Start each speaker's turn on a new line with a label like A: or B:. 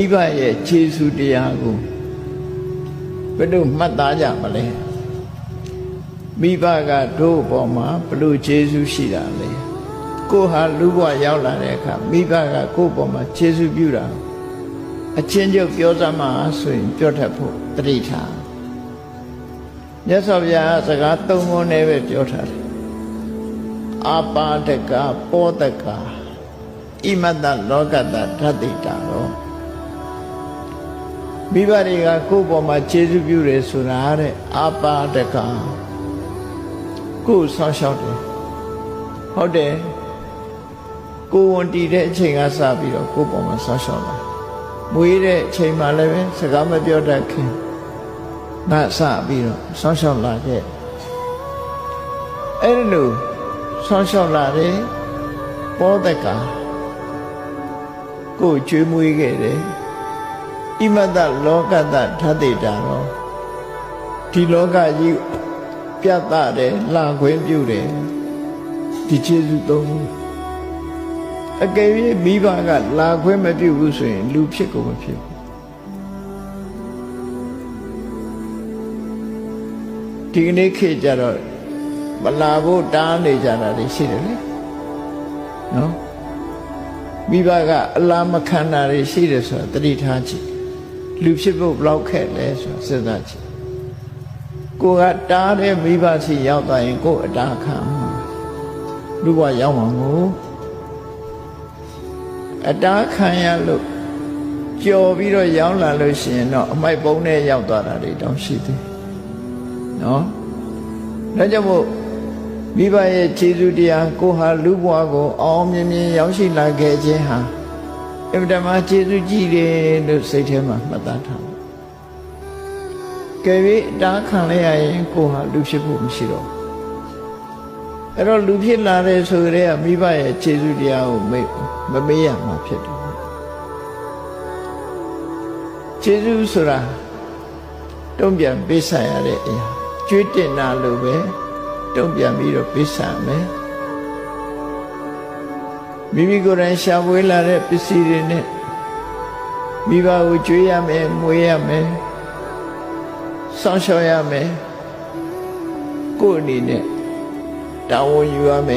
A: မိဘရဲ့ခြေဆုတရားကိုဘယ်လိုမှတ်သားကြမလဲမိဘကတို့အပေါ်မှာဘယ်လိုခြေဆုရှိတာလဲကိုဟာလူဘဝရောက်လာတဲ့အခါမိဘကကိုယ့်အပေါ်မှာခြေဆုပြုတာအချင်းချုပ်ပြောစမ်းမှာဆိုရင်ပြောတတ်ဖို့တတိထားမြတ်စွာဘုရားကစကားသုံးခုနဲ့ပဲပြောထားတယ်အာပါဒကပောဒကဣမတ္တလောကတ္တဓတ္တိတာရော မိဘတွေကကိုယ့်ပေါ်မှာခြေစွပြုတယ်ဆိုတာတဲ့အာပါဒကကိုယ်ဆောင်းလျှောက်တယ်ဟုတ်တယ်ကိုယ်ဝန်တည်တဲ့အချိန်ကစပြီးတော့ကိုယ့်ပေါ်မှာဆောင်းလျှောက်လာမွေးတဲ့အချိန်မှလည်းပဲစကားမပြောတတ်ခင်ငါစပြီးတော့ဆောင်းလျှောက်လာခဲ့အဲ့လိုဆောင်းလျှောက်လာတယ်ပောဒကကိုယ်ကျွေးမွေးခဲ့တယ် ဣမတ္တလောကတ္တဓာတိတာရောဒီလောကကြီးပြတ်တယ်လှခွင့်ပြုတယ်ဒီခြေစုသုံးခုအကယ်၍မိဘကလာခွင့်မပြုဘူးဆိုရင် လူဖြစ်ကုန်မဖြစ်ဘူးဒီကနေ့ခေတ်ကြတော့မလာဖို့တားနေကြတာတွေရှိတယ်လေနော်မိဘကအလားမခံတာတွေရှိတယ်ဆိုတာတတိထားကြည့် လူဖြစ်ဖို့ဘလောက်ခက်လဲဆိုတာစဉ်းစားကြည့်ကိုကတားတဲ့မိဘစီရောက်သွားရင်ကိုအတားခံမှာလူဘဝရောက်မှာမို့အတားခံရလို့ကြော်ပြီးတော့ရောက်လာလို့ရှိရင်တော့အမိုက်ပုံးနဲ့ရောက်သွားတာတွေတောင်ရှိသေးနော်ဒါကြောင့်မို့မိဘရဲ့ခြေစွတရားကိုဟာလူဘဝကိုအောင်မြင်မြင်ရောက်ရှိလာခဲ့ခြင်းဟာ အမြဲတမ်းကျေးဇူးကြီးတယ်လို့စိတ်ထဲမှာမှတ်သားထားပါကယ်၍အတားခံလိုက်ရရင်ကိုဟာလူဖြစ်ဖို့မရှိတော့ဘူးအဲ့တော့လူဖြစ်လာတဲ့ဆိုကြတဲ့မိဘရဲ့ခြေစွတရားကိုမေ့မမေ့ရမှာဖြစ်တယ်ခြေစွဆိုတာတုံ့ပြန်ပေးဆံရတဲ့အရာကျွေးတင်တာလို့ပဲတုံ့ပြန်ပြီးတော့ပေးဆံမယ် မိမိကိုယ်တိုင်ရှာဖွေလာတဲ့ပစ္စည်းတွေနဲ့မိဘကိုကြွေးရမယ်မွေးရမယ်စောင့်ရှောက်ရမယ်ကိုယ်အနေနဲ့တာဝန်ယူရမယ်